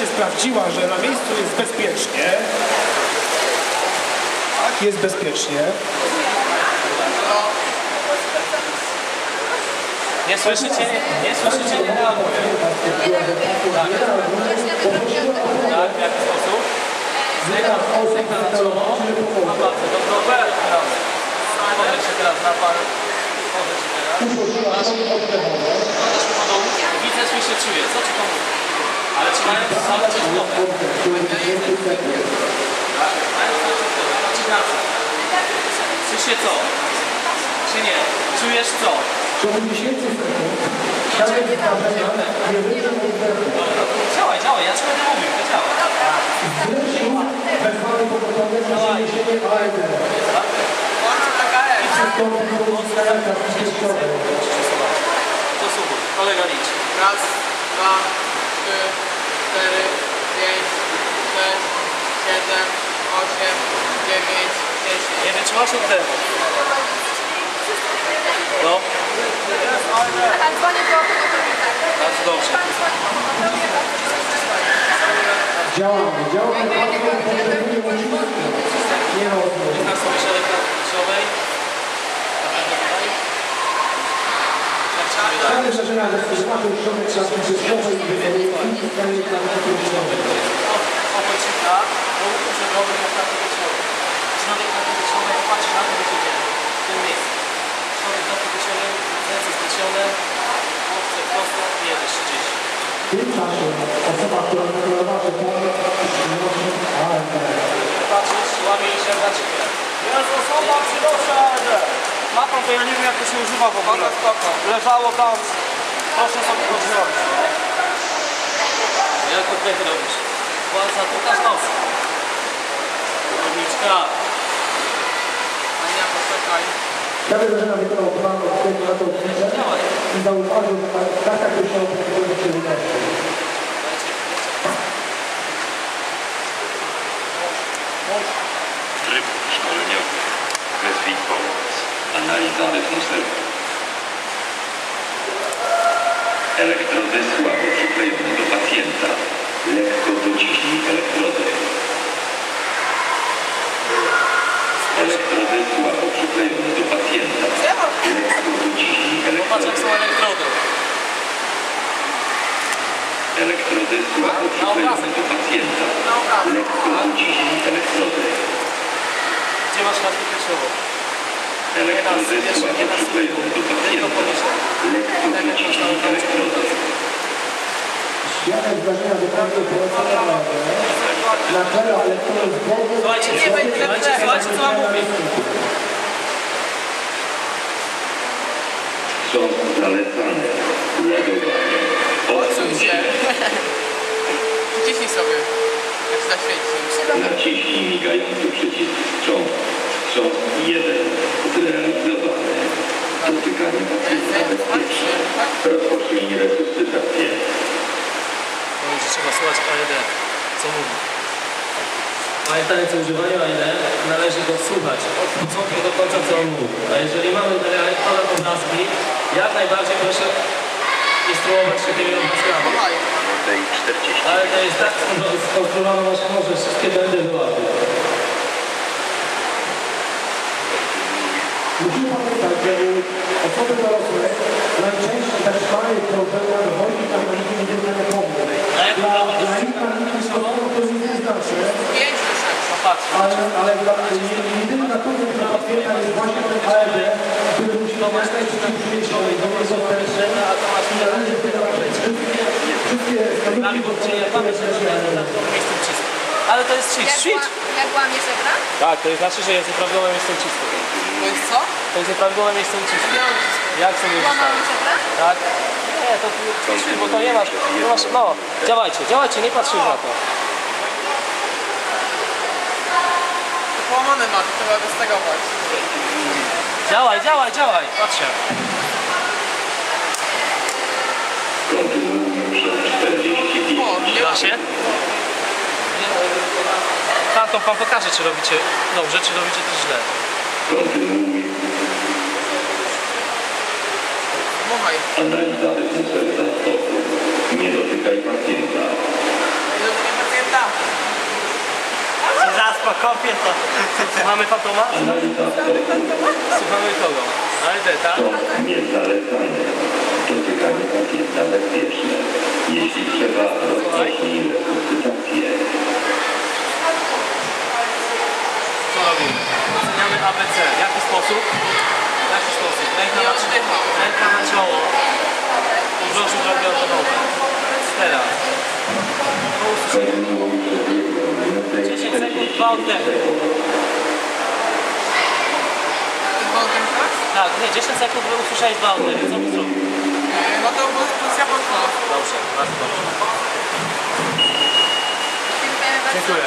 Momencie sprawdziła, że na miejscu jest bezpiecznie. Tak, jest bezpiecznie. Nie słyszycie? Nie słyszycie? Nie reaguje. Tak, w jaki sposób? Sygnał, sygnał na czoło. No bardzo, to dobrze, gramy. Podaj się teraz na pan. Podaj się teraz. Dołu. Widzę, słyszę, czuję. Co ci to mówi? Ale czy mają cały czas głowę? Tak, mają cały czas głowę. Patrzeć na przód. Słyszę co? Czy nie? Czujesz co? 10 sekund chciałem wydarzenia nie wyjdzie Działaj, działaj, ja ci będę mówił, to działa. zlecił wezwanie pogotowe na przeniesienie ARD. I przystąpił do ustalenia przejściowej. To super, kolega licz. Raz, dwa, trzy, cztery, pięć, sześć, siedem, osiem, dziewięć, dziesięć. Nie wytrzymasz oddechu. No, A dzwonię do bardzo dobrze. Działamy, działamy. Nie ma odpowiedzi. Na sobie środek piersiowej. Stany zaczyna rozpoznawać środek klatki piersiowej i wykonuje stanie klatki piersiowej. Obojczyka, ruch przedrowy na klatkę piersiową. Środek klatki piersiowej, jak patrzy na to, będzie gdzie? W tym miejscu. Środek klatki piersiowej, ręce splecione, łokcie prosto, jedziesz 30. W tym czasie osoba, która deklarowała, że pomoc przynosi ARD. Patrzysz, łamie się w gacikę. Jest osoba przynoszę ARD. Ma pan to ja nie wiem jak to się używa w ogóle. Leżało tam. Proszę sobie to wziąć. Jak oddech robisz? Władza, pokaż nos. Rolniczka. Ania, poczekaj. Prawie zaczyna wykonał plan od tego na to Działaj. i zauważył, że ta klarka piersiowa powinna się wynosić. Tryb szkoleniowy. Wezwij pomoc. Analiza atmosfery. Elektrody słabo przyklejone do pacjenta. Lekko dociśnij elektrody. Elektrody słabo przyklejone do pacjenta. Lekko dociśnij elektrody. są elektrody. Elektrody słabo przyklejone do pacjenta. Lekko dociśnij elektrody. Gdzie masz klatkę piersiową? Dociśnij elektrody. Świadek zdarzenia dokonał polecenia. Na czele elektrony z głowy Słuchajcie, słuchajcie, słuchajcie, co wam mówię. Są zalecane ładowanie. Odsuń się. Przyciśnij sobie. Jak zaświeci. Naciśnij migający przycisk wstrząs. Wstrząs 1 zrealizowany. Dotykanie pacjenta bezpieczne. Rozpocznij resuscytację. Mówi, że trzeba słuchać AED. Co mówi? Pamiętając o używaniu AED, należy go słuchać od początku do końca, co on mówi. A jeżeli mamy ponad obrazki, jak najbardziej proszę instruować się tymi obrazkami. Dawaj. Tej 40. Ale to jest tak skonstruowane, że może wszystkie będę wyłapał. Osoby dorosłe najczęściej zatrzymają problemy dochodzi tam do niewielkiego pomysłu. A jak Dla, dla nich tam nic to nic nie znaczy, ale, ale dla, jedynym ratunkiem załatwienia jest właśnie ten ARD, który musi być najszybciej przyniesiony do niego pierwsze i należy wydawać wszystkie, bo nie na miejscu cisku. Ale to jest ćwicz. ła- jak łamie żebra? Tak, to znaczy, że jest nieprawidłowe miejsce ucisku. To jest co? To jest nieprawidłowe miejsce ucisku. Jak sobie żebra? Tak? Nie, to ćwicz, bo to nie masz, nie masz, no, działajcie, działajcie, nie patrzysz na to. To połamane ma, to trzeba wystegować. Działaj, działaj, działaj, patrzcie. Kontynuuj przez 45. O, nie Da się? Tamtą pan pokaże, czy robicie dobrze, czy robicie też źle. Słuchaj. Analiza serca stopu. Nie dotykaj pacjenta. Nie dotykaj pacjenta. Zaspa kopie to. Mamy fantoma? Analiza. Słuchamy kogo? AED, tak? To niezalecane. Dotykanie pacjenta bezpieczne. Jeśli trzeba, rozpocznij resuscytację. Co robimy? Oceniamy ABC. W jaki sposób? Ręka ręka na czoło. Uzdrożu drogi oddechowe. Teraz. Minutę 10 sekund, dwa oddechy. Tak? Tak, nie, 10 sekund, wy usłyszałeś dwa oddechy. Co byś zrobił? Yy, No to pozycja boczna. Dobrze, bardzo dobrze. Dziękuję.